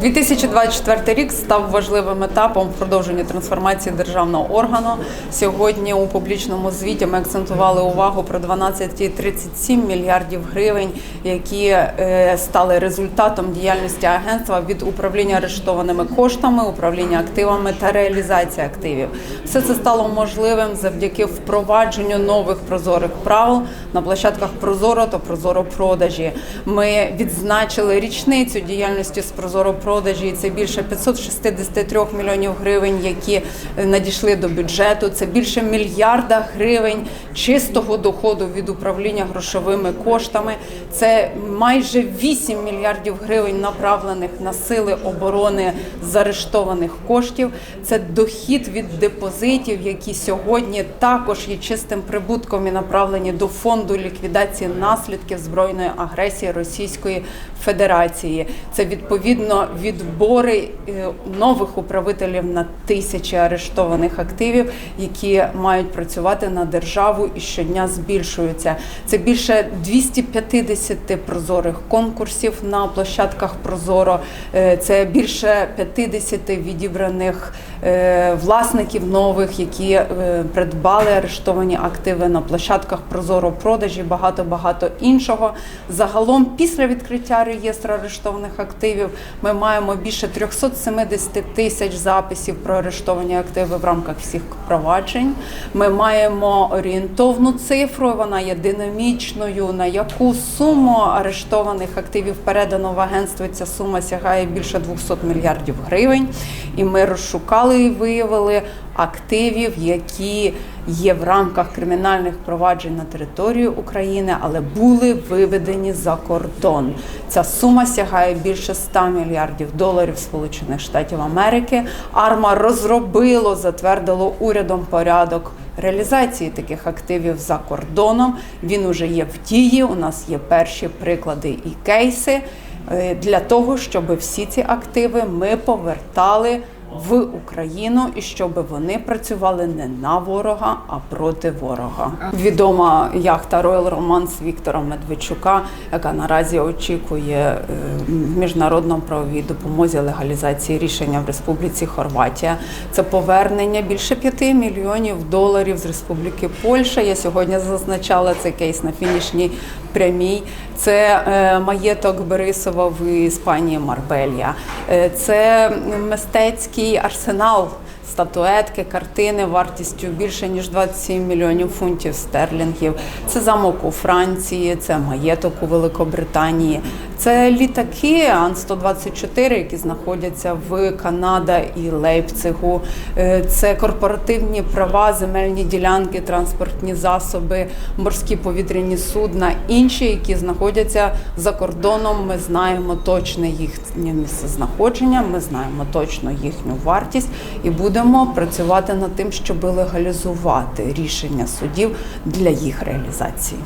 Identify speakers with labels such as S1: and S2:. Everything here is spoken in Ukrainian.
S1: 2024 рік став важливим етапом в продовженні трансформації державного органу. Сьогодні у публічному звіті ми акцентували увагу про 12,37 мільярдів гривень, які е, стали результатом діяльності агентства від управління арештованими коштами, управління активами та реалізації активів. Все це стало можливим завдяки впровадженню нових прозорих правил на площадках Прозоро та Прозоро продажі. Ми відзначили річницю діяльності з Прозоро продажі. Це більше 563 мільйонів гривень, які е, надійшли до бюджету. Це більше мільярда гривень чистого доходу від управління грошовими коштами. Це майже 8 мільярдів гривень направлених на сили оборони з арештованих коштів. Це дохід від депозитів, які сьогодні також є чистим прибутком і направлені до фонду ліквідації наслідків збройної агресії Російської Федерації. Це відповідно відбори е, нових управителів на тисячі арештованих активів, які мають працювати на державу і щодня збільшуються. Це більше 250 прозорих конкурсів на площадках Прозоро. Е, Це більше 50 відібраних е, власників нових, які придбали арештовані активи на площадках Прозоро продажі, багато багато іншого. Загалом, після відкриття реєстру арештованих активів, ми маємо більше 370 тисяч записів про арештовані активи в рамках всіх проваджень. Ми маємо орієнтовну цифру, вона є динамічною. На яку суму арештованих активів передано в агентство? Ця сума сягає більше 200 мільярдів гривень. І ми розшукали і виявили активів, які є в рамках кримінальних проваджень на території України, але були виведені за кордон. Ця сума сягає більше 100 мільярдів доларів Сполучених Штатів Америки. Арма розробило, затвердило урядом порядок. Реалізації таких активів за кордоном він уже є в дії. У нас є перші приклади і кейси е, для того, щоб всі ці активи ми повертали в Україну і щоб вони працювали не на ворога, а проти ворога. Відома яхта Royal Romance Віктора Медведчука, яка наразі очікує е, в міжнародно-правовій допомозі легалізації рішення в Республіці Хорватія. Це повернення більше 5 мільйонів доларів з Республіки Польща. Я сьогодні зазначала цей кейс на фінішній прямій. Це е, маєток Борисова в Іспанії Марбелья. Е, Це мистецький арсенал. Статуетки, картини вартістю більше ніж 27 мільйонів фунтів стерлінгів. Це замок у Франції, це маєток у Великобританії, це літаки Ан-124, які знаходяться в Канада і Лейпцигу. Е, Це корпоративні права, земельні ділянки, транспортні засоби, морські повітряні судна, інші, які знаходяться за кордоном. Ми знаємо точне їхнє місцезнаходження, ми знаємо точно їхню вартість і будемо працювати над тим, щоб легалізувати рішення судів для їх реалізації.